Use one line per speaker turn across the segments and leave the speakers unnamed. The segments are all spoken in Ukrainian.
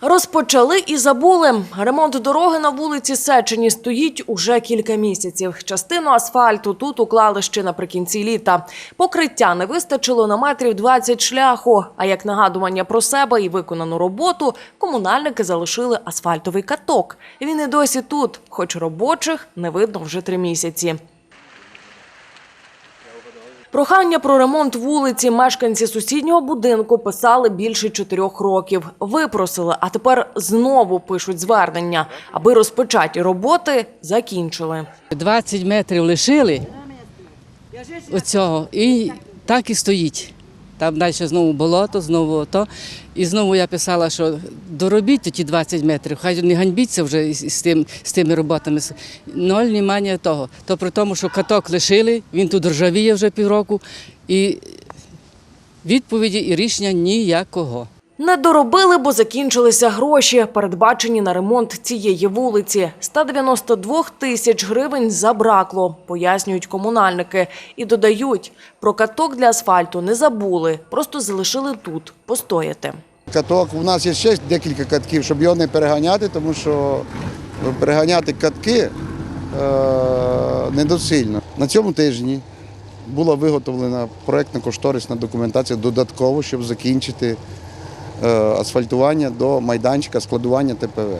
Розпочали і забули. Ремонт дороги на вулиці Сечені стоїть уже кілька місяців. Частину асфальту тут уклали ще наприкінці літа. Покриття не вистачило на метрів 20 шляху. А як нагадування про себе і виконану роботу, комунальники залишили асфальтовий каток. Він і досі тут, хоч робочих не видно вже три місяці. Прохання про ремонт вулиці мешканці сусіднього будинку писали більше чотирьох років. Випросили, а тепер знову пишуть звернення, аби розпочаті роботи закінчили.
20 метрів лишили оцього і так і стоїть. Там далі знову болото, знову то. І знову я писала, що доробіть ті 20 метрів, хай не ганьбіться вже із, тим, з тими роботами. Ноль немає того. То при тому, що каток лишили, він тут ржавіє вже півроку, і відповіді і рішення ніякого.
Не доробили, бо закінчилися гроші, передбачені на ремонт цієї вулиці. 192 тисяч гривень забракло, пояснюють комунальники. І додають, про каток для асфальту не забули, просто залишили тут постояти.
Каток, у нас є ще декілька катків, щоб його не переганяти, тому що переганяти катки е, недосильно. На цьому тижні була виготовлена проєктно-кошторисна документація додатково, щоб закінчити асфальтування до майданчика складування ТПВ.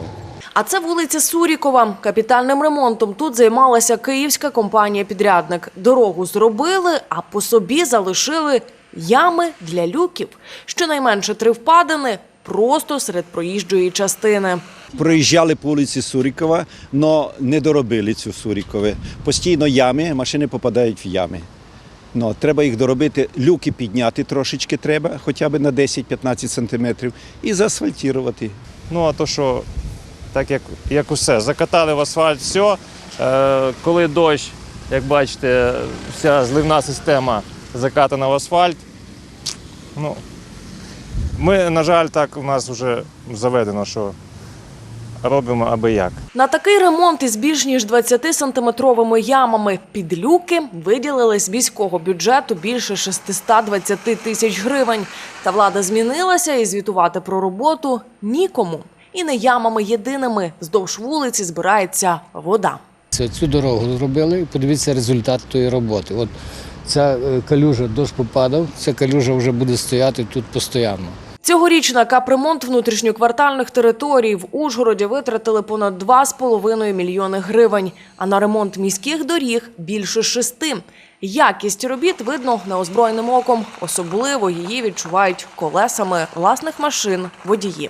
А це вулиця Сурікова. Капітальним ремонтом тут займалася київська компанія-підрядник. Дорогу зробили, а по собі залишили ями для люків. Щонайменше три впадини просто серед проїжджої частини.
Проїжджали по вулиці Сурікова, але не доробили цю Сурікове. Постійно ями, машини попадають в ями. Ну, треба їх доробити, люки підняти трошечки треба, хоча б на 10-15 сантиметрів, і заасфальтувати.
Ну а то що, так як, як усе, закатали в асфальт все. Е, коли дощ, як бачите, вся зливна система закатана в асфальт. Ну, ми, на жаль, так у нас вже заведено, що робимо аби як.
На такий ремонт із більш ніж 20-сантиметровими ямами під люки виділили з міського бюджету більше 620 тисяч гривень. Та влада змінилася і звітувати про роботу нікому. І не ямами єдиними вздовж вулиці збирається вода.
Це цю дорогу зробили подивіться результат тої роботи. От ця е, калюжа дощ попадав, ця калюжа вже буде стояти тут постійно.
Цьогоріч на капремонт внутрішньоквартальних територій в Ужгороді витратили понад 2,5 мільйони гривень, а на ремонт міських доріг – більше шести. Якість робіт видно неозброєним оком. Особливо її відчувають колесами власних машин водії.